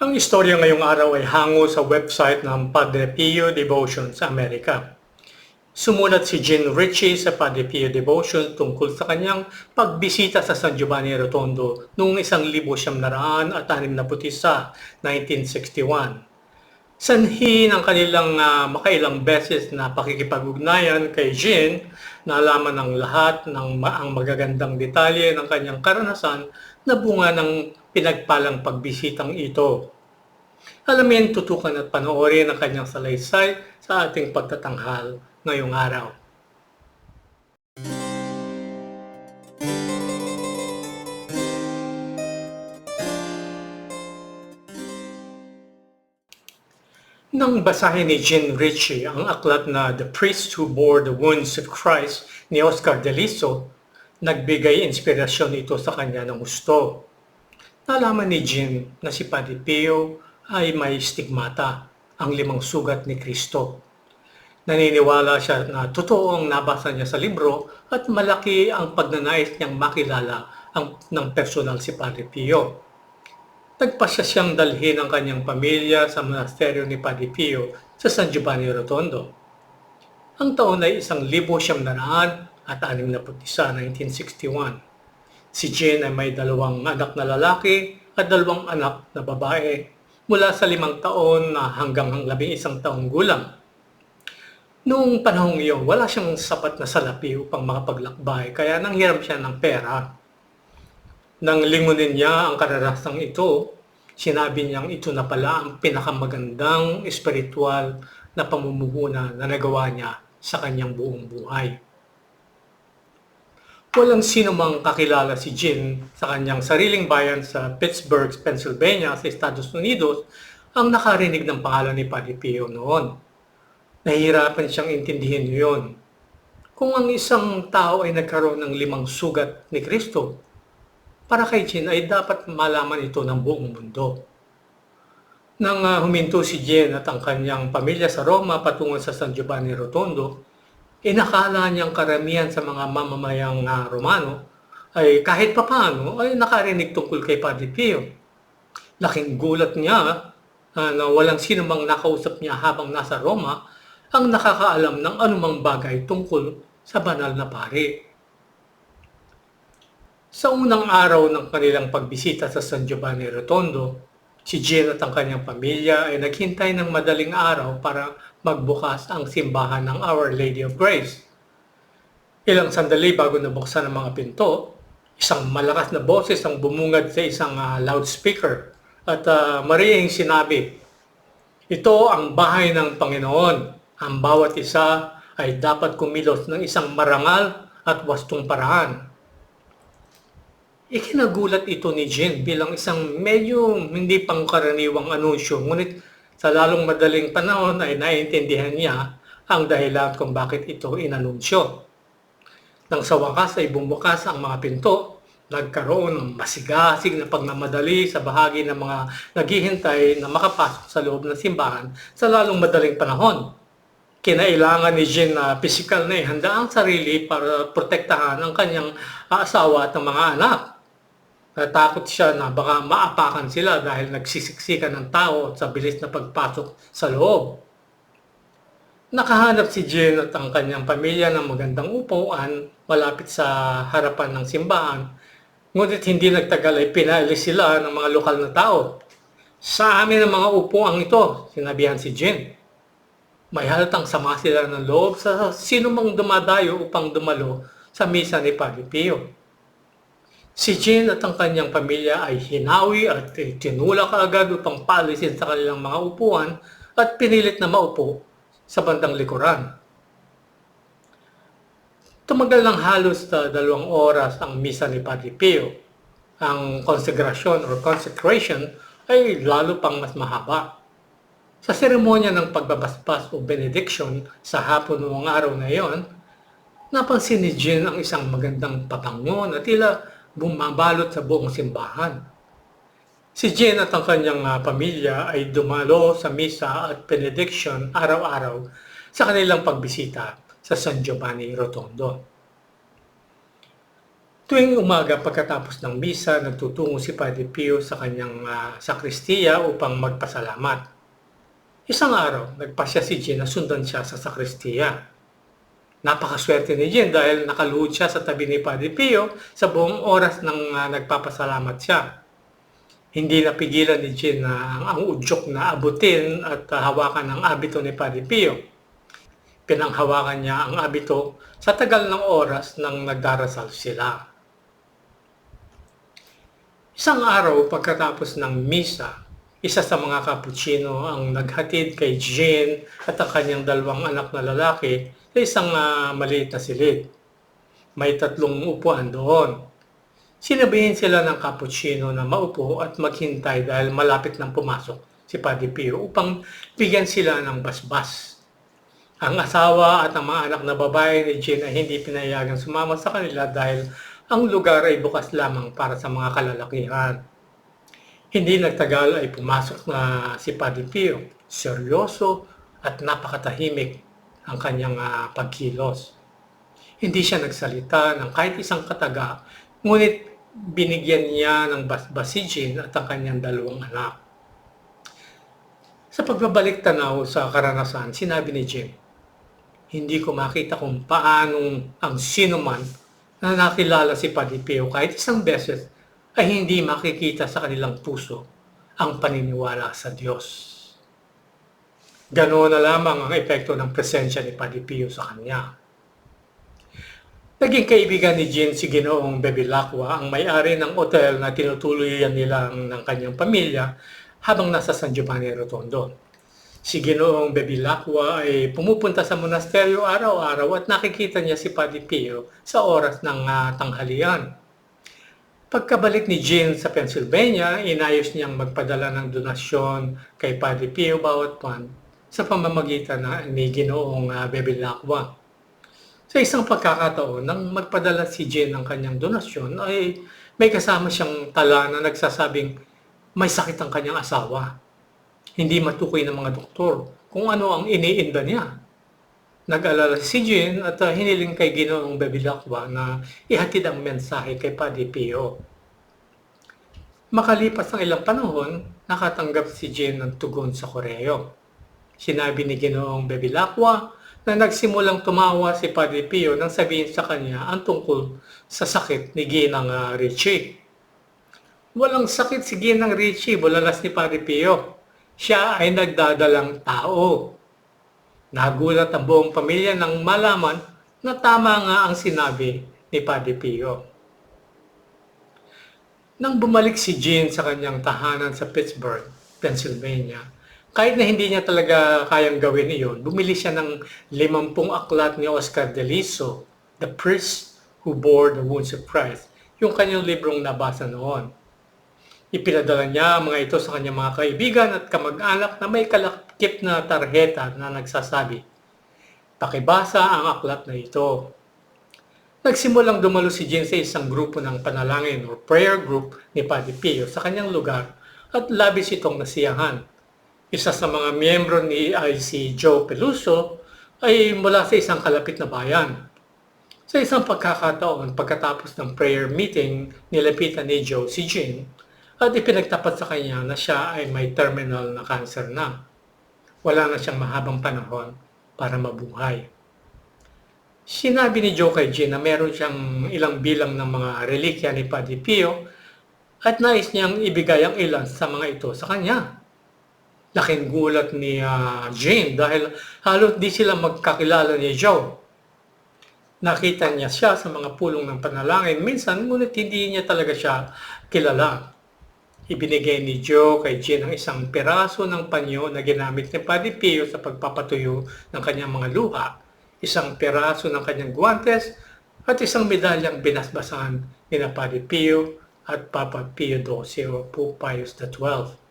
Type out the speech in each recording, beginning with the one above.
Ang istorya ngayong araw ay hango sa website ng Padre Pio Devotion sa Amerika. Sumulat si Jean Ritchie sa Padre Pio Devotion tungkol sa kanyang pagbisita sa San Giovanni Rotondo noong 1961, 1961. Sanhi ng kanilang uh, makailang beses na pakikipag-ugnayan kay Jean, nalaman ng lahat ng ma- ang magagandang detalye ng kanyang karanasan na bunga ng pinagpalang pagbisitang ito. Alamin, tutukan at panoorin ang kanyang salaysay sa ating pagtatanghal ngayong araw. Nang basahin ni Jean Ritchie ang aklat na The Priest Who Bore the Wounds of Christ ni Oscar Deliso, nagbigay inspirasyon ito sa kanya ng gusto. Nalaman ni Jean na si Padre Pio ay may stigmata, ang limang sugat ni Kristo. Naniniwala siya na totoo ang nabasa niya sa libro at malaki ang pagnanais niyang makilala ang, ng personal si Padre Pio. Nagpasya siyang dalhin ang kanyang pamilya sa monasteryo ni Padre Pio sa San Giovanni Rotondo. Ang taon ay isang libo siyam na raan at anim na putisa, 1961. Si Jane ay may dalawang anak na lalaki at dalawang anak na babae mula sa limang taon na hanggang ang labing isang taong gulang. Noong panahong iyon, wala siyang sapat na salapi upang makapaglakbay kaya nanghiram siya ng pera nang lingunin niya ang karanasang ito, sinabi niyang ito na pala ang pinakamagandang espiritual na pamumuguna na nagawa niya sa kanyang buong buhay. Walang sino mang kakilala si Jin sa kanyang sariling bayan sa Pittsburgh, Pennsylvania sa Estados Unidos ang nakarinig ng pangalan ni Padre Pio noon. Nahihirapan siyang intindihin yun. Kung ang isang tao ay nagkaroon ng limang sugat ni Kristo, para kay Jin ay dapat malaman ito ng buong mundo. Nang uh, huminto si Jen at ang kanyang pamilya sa Roma patungo sa San Giovanni Rotondo, inakala niyang karamihan sa mga mamamayang uh, Romano ay kahit papano ay nakarinig tungkol kay Padre Pio. Laking gulat niya uh, na walang sino mang nakausap niya habang nasa Roma ang nakakaalam ng anumang bagay tungkol sa banal na pari. Sa unang araw ng kanilang pagbisita sa San Giovanni Rotondo, si Jean at ang kanyang pamilya ay naghintay ng madaling araw para magbukas ang simbahan ng Our Lady of Grace. Ilang sandali bago nabuksan ang mga pinto, isang malakas na boses ang bumungad sa isang uh, loudspeaker at uh, mariyang sinabi, Ito ang bahay ng Panginoon. Ang bawat isa ay dapat kumilos ng isang marangal at wastong paraan Ikinagulat ito ni Jen bilang isang medyo hindi pangkaraniwang anunsyo, ngunit sa lalong madaling panahon ay naiintindihan niya ang dahilan kung bakit ito inanunsyo. Nang sa wakas ay bumukas ang mga pinto, nagkaroon ng masigasig na pagmamadali sa bahagi ng mga naghihintay na makapasok sa loob ng simbahan sa lalong madaling panahon. Kinailangan ni Jean na pisikal na ihanda ang sarili para protektahan ang kanyang asawa at ang mga anak. Natakot siya na baka maapakan sila dahil nagsisiksikan ng tao sa bilis na pagpasok sa loob. Nakahanap si Jean at ang kanyang pamilya ng magandang upuan malapit sa harapan ng simbahan. Ngunit hindi nagtagal ay pinalis sila ng mga lokal na tao. Sa amin ang mga upuan ito, sinabihan si Jean. May halatang sama sila ng loob sa sino mang dumadayo upang dumalo sa misa ni Padre Pio. Si Jean at ang kanyang pamilya ay hinawi at tinulak agad upang palisin sa kanilang mga upuan at pinilit na maupo sa bandang likuran. Tumagal ng halos na dalawang oras ang misa ni Padre Pio. Ang konsegrasyon or consecration ay lalo pang mas mahaba. Sa seremonya ng pagbabasbas o benediction sa hapon noong araw na iyon, napansin ni Jean ang isang magandang pabango na tila bumabalot sa buong simbahan. Si Jane at ang kanyang uh, pamilya ay dumalo sa misa at benediction araw-araw sa kanilang pagbisita sa San Giovanni Rotondo. Tuwing umaga pagkatapos ng misa, nagtutungo si Padre Pio sa kanyang ah, sakristiya upang magpasalamat. Isang araw, nagpasya si Jean na sundan siya sa sakristiya. Napakaswerte ni Jean dahil nakaluhod siya sa tabi ni Padre Pio sa buong oras ng ah, nagpapasalamat siya. Hindi napigilan ni Jean na ang udyok na abutin at ah, hawakan ng abito ni Padre Pio. Pinanghawakan niya ang abito sa tagal ng oras nang nagdarasal sila. Isang araw pagkatapos ng misa, isa sa mga kapuchino ang naghatid kay Jean at ang kanyang dalawang anak na lalaki sa isang ah, maliit na silid. May tatlong upuan doon. Sinabihin sila ng kapuchino na maupo at maghintay dahil malapit nang pumasok si Padre Pio upang bigyan sila ng basbas. Ang asawa at ang mga anak na babae ni Jean ay hindi pinayagang sumama sa kanila dahil ang lugar ay bukas lamang para sa mga kalalakihan. Hindi nagtagal ay pumasok na si Padre Pio, seryoso at napakatahimik ang kanyang ah, pagkilos. Hindi siya nagsalita ng kahit isang kataga, ngunit binigyan niya ng basbas si Jean at ang kanyang dalawang anak. Sa pagbabalik tanaw sa karanasan, sinabi ni Jim, hindi ko makita kung paanong ang sino man na nakilala si Padre Pio kahit isang beses ay hindi makikita sa kanilang puso ang paniniwala sa Diyos. Ganoon na lamang ang epekto ng presensya ni Padre Pio sa kanya. Naging kaibigan ni Jean si Ginoong Bevilacqua, ang may-ari ng hotel na tinutuloyan nila ng kanyang pamilya habang nasa San Giovanni Rotondo. Si Ginoong Bevilacqua ay pumupunta sa monasteryo araw-araw at nakikita niya si Padre Pio sa oras ng ah, tanghalian. Pagkabalik ni Jean sa Pennsylvania, inayos niyang magpadala ng donasyon kay Padre Pio bawat buwan sa pamamagitan na ni Ginoong uh, Bevilacqua. Sa isang pagkakataon, nang magpadala si Jean ng kanyang donasyon, ay may kasama siyang tala na nagsasabing may sakit ang kanyang asawa. Hindi matukoy ng mga doktor kung ano ang iniinda niya. Nag-alala si Jean at uh, hiniling kay Ginoong Bevilacqua na ihatid ang mensahe kay Padre Pio. Makalipas ang ilang panahon, nakatanggap si Jean ng tugon sa koreo. Sinabi ni Ginoong Bevilacqua na nagsimulang tumawa si Padre Pio nang sabihin sa kanya ang tungkol sa sakit ni Ginang uh, Richie. Walang sakit si Ginang Richie, bulalas ni Padre Pio. Siya ay nagdadalang tao. Nagulat ang buong pamilya nang malaman na tama nga ang sinabi ni Padre Pio. Nang bumalik si Jean sa kanyang tahanan sa Pittsburgh, Pennsylvania, kahit na hindi niya talaga kayang gawin iyon, bumili siya ng 50 aklat ni Oscar Deliso, The Priest Who Bore the Wounds of Christ, yung kanyang librong nabasa noon. Ipinadala niya ang mga ito sa kanyang mga kaibigan at kamag-anak na may kalakip na tarheta na nagsasabi, Pakibasa ang aklat na ito. Nagsimulang dumalo si Jean sa isang grupo ng panalangin o prayer group ni Padre Pio sa kanyang lugar at labis itong nasiyahan. Isa sa mga miyembro ni IC Joe Peluso ay mula sa isang kalapit na bayan. Sa isang pagkakataon pagkatapos ng prayer meeting, nilapitan ni Joe si Jean at ipinagtapat sa kanya na siya ay may terminal na cancer na. Wala na siyang mahabang panahon para mabuhay. Sinabi ni Joe kay Jean na meron siyang ilang bilang ng mga relikya ni Padre Pio at nais niyang ibigay ang ilan sa mga ito sa kanya. Laking gulat ni uh, Jane dahil halos di sila magkakilala ni Joe. Nakita niya siya sa mga pulong ng panalangin minsan ngunit hindi niya talaga siya kilala. Ibinigay ni Joe kay Jean ang isang piraso ng panyo na ginamit ni Padre Pio sa pagpapatuyo ng kanyang mga luha, isang piraso ng kanyang guantes, at isang medalyang binasbasan ni na Padre Pio at Papa Pio XII o Pope Pius XII.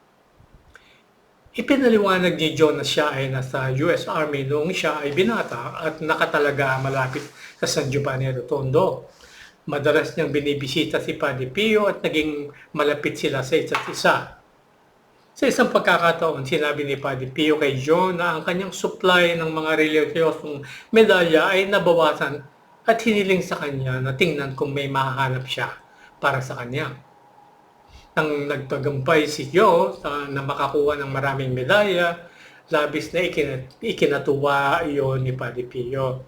Ipinaliwanag ni John na siya ay nasa US Army noong siya ay binata at nakatalaga malapit sa San Giovanni Rotondo. Madalas niyang binibisita si Padre Pio at naging malapit sila sa isa't isa. Sa isang pagkakataon, sinabi ni Padre Pio kay John na ang kanyang supply ng mga reliyosong medalya ay nabawasan at hiniling sa kanya na tingnan kung may mahahanap siya para sa kanya. Nang nagtagumpay si Joe sa, na makakuha ng maraming medalya, labis na ikinat, ikinatuwa iyon ni Padre Pio.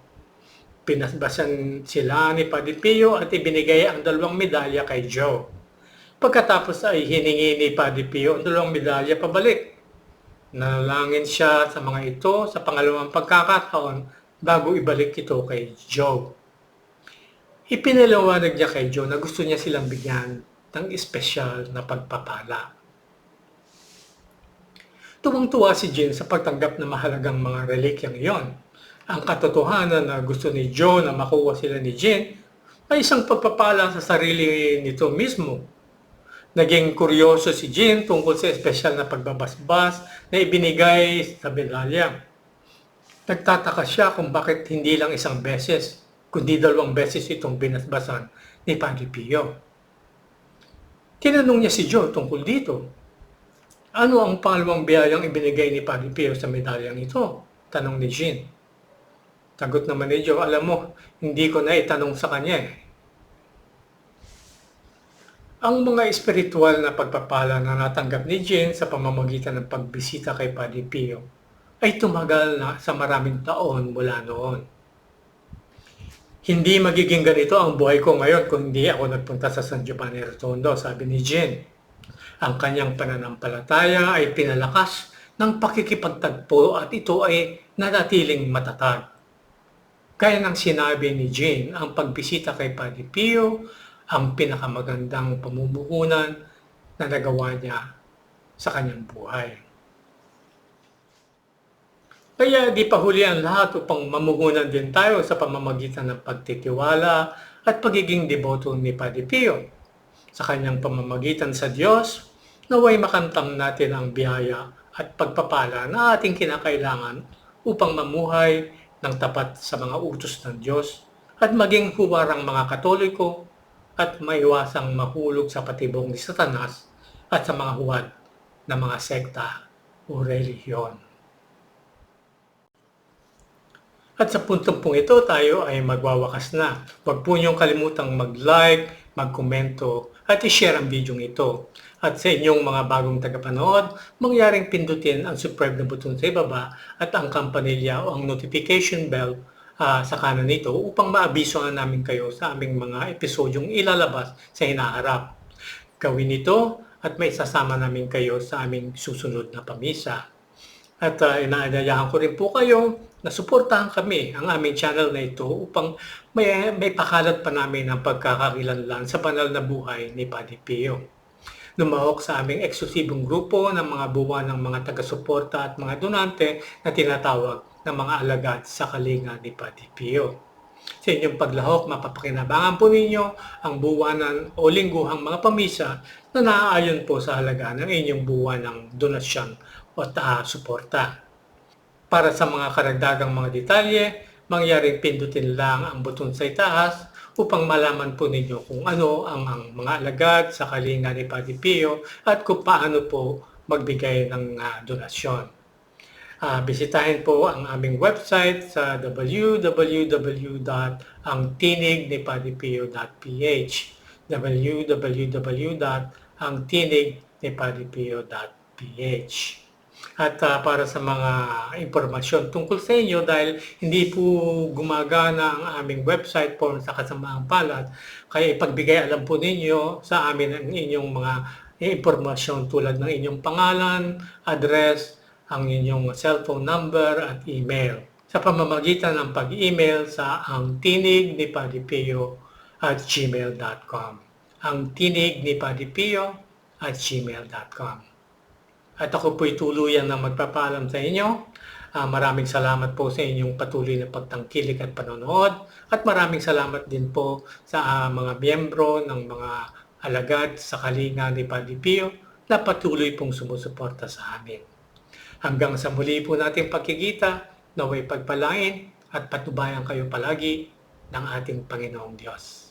Pinasbasan sila ni Padre Pio at ibinigay ang dalawang medalya kay Joe. Pagkatapos ay hiningi ni Padre Pio ang dalawang medalya pabalik. Nalangin siya sa mga ito sa pangalawang pagkakataon bago ibalik ito kay Joe. Ipinaliwanag niya kay Joe na gusto niya silang bigyan ng espesyal na pagpapala. Tuwang-tuwa si Jin sa pagtanggap ng mahalagang mga relikyang iyon. Ang katotohanan na gusto ni Joe na makuha sila ni Jin ay isang pagpapala sa sarili nito mismo. Naging kuryoso si Jin tungkol sa espesyal na pagbabasbas na ibinigay sa medalya. Nagtataka siya kung bakit hindi lang isang beses, kundi dalawang beses itong binasbasan ni Padre Pio. Tinanong niya si Joe tungkol dito. Ano ang pangalawang biyayang ibinigay ni Padre Pio sa medalyang ito? Tanong ni Jean. Sagot naman ni Joe, alam mo, hindi ko na itanong sa kanya eh. Ang mga espiritual na pagpapala na natanggap ni Jean sa pamamagitan ng pagbisita kay Padre Pio ay tumagal na sa maraming taon mula noon. Hindi magiging ganito ang buhay ko ngayon kung hindi ako nagpunta sa San Giovanni Rotondo, sabi ni Jean. Ang kanyang pananampalataya ay pinalakas ng pakikipagtagpo at ito ay nanatiling matatag. Kaya nang sinabi ni Jean, ang pagbisita kay Padre Pio ang pinakamagandang pamumuhunan na nagawa niya sa kanyang buhay. Kaya di pa huli ang lahat upang mamuhunan din tayo sa pamamagitan ng pagtitiwala at pagiging deboto ni Padre Pio. Sa kanyang pamamagitan sa Diyos, naway makamtam natin ang biyaya at pagpapala na ating kinakailangan upang mamuhay ng tapat sa mga utos ng Diyos at maging huwarang mga katoliko at maiwasang mahulog sa patibong ni Satanas at sa mga huwad ng mga sekta o relihiyon. At sa puntong pong ito, tayo ay magwawakas na. Huwag po niyong kalimutang mag-like, mag-komento, at i-share ang video ito. At sa inyong mga bagong tagapanood, mangyaring pindutin ang subscribe na button sa ibaba at ang kampanilya o ang notification bell uh, sa kanan nito upang maabiso na namin kayo sa aming mga episodyong ilalabas sa hinaharap. Gawin ito at may sasama namin kayo sa aming susunod na pamisa. At uh, inaanyayahan ko rin po kayo na suportahan kami ang aming channel na ito upang may, may pakalat pa namin ang pagkakakilanlan sa banal na buhay ni Padre Pio. Lumahok sa aming eksklusibong grupo ng mga buwan ng mga taga-suporta at mga donante na tinatawag ng mga alagad sa kalinga ni Padre Pio. Sa inyong paglahok, mapapakinabangan po ninyo ang buwanan o lingguhang mga pamisa na naaayon po sa halaga ng inyong buwan ng donasyon o ta suporta. Para sa mga karagdagang mga detalye, mangyaring pindutin lang ang buton sa itaas upang malaman po ninyo kung ano ang, ang mga alagad sa kalinga ni Padre Pio at kung paano po magbigay ng uh, donasyon. Uh, bisitahin po ang aming website sa www.angtinignipadipio.ph www.angtinignipadipio.ph at uh, para sa mga impormasyon tungkol sa inyo dahil hindi po gumagana ang aming website form sa kasamaang palad, kaya ipagbigay alam po ninyo sa amin ang inyong mga impormasyon tulad ng inyong pangalan, address, ang inyong cellphone number at email. Sa pamamagitan ng pag-email sa ang tinig ni Padipio at gmail.com ang tinig ni Padipio at gmail.com At ako po'y tuluyan na magpapalam sa inyo. Uh, maraming salamat po sa inyong patuloy na pagtangkilik at panonood. At maraming salamat din po sa uh, mga miyembro ng mga alagad sa kalinga ni Padipio na patuloy pong sumusuporta sa amin. Hanggang sa muli po nating pagkikita, naway pagpalain at patubayan kayo palagi ng ating Panginoong Diyos.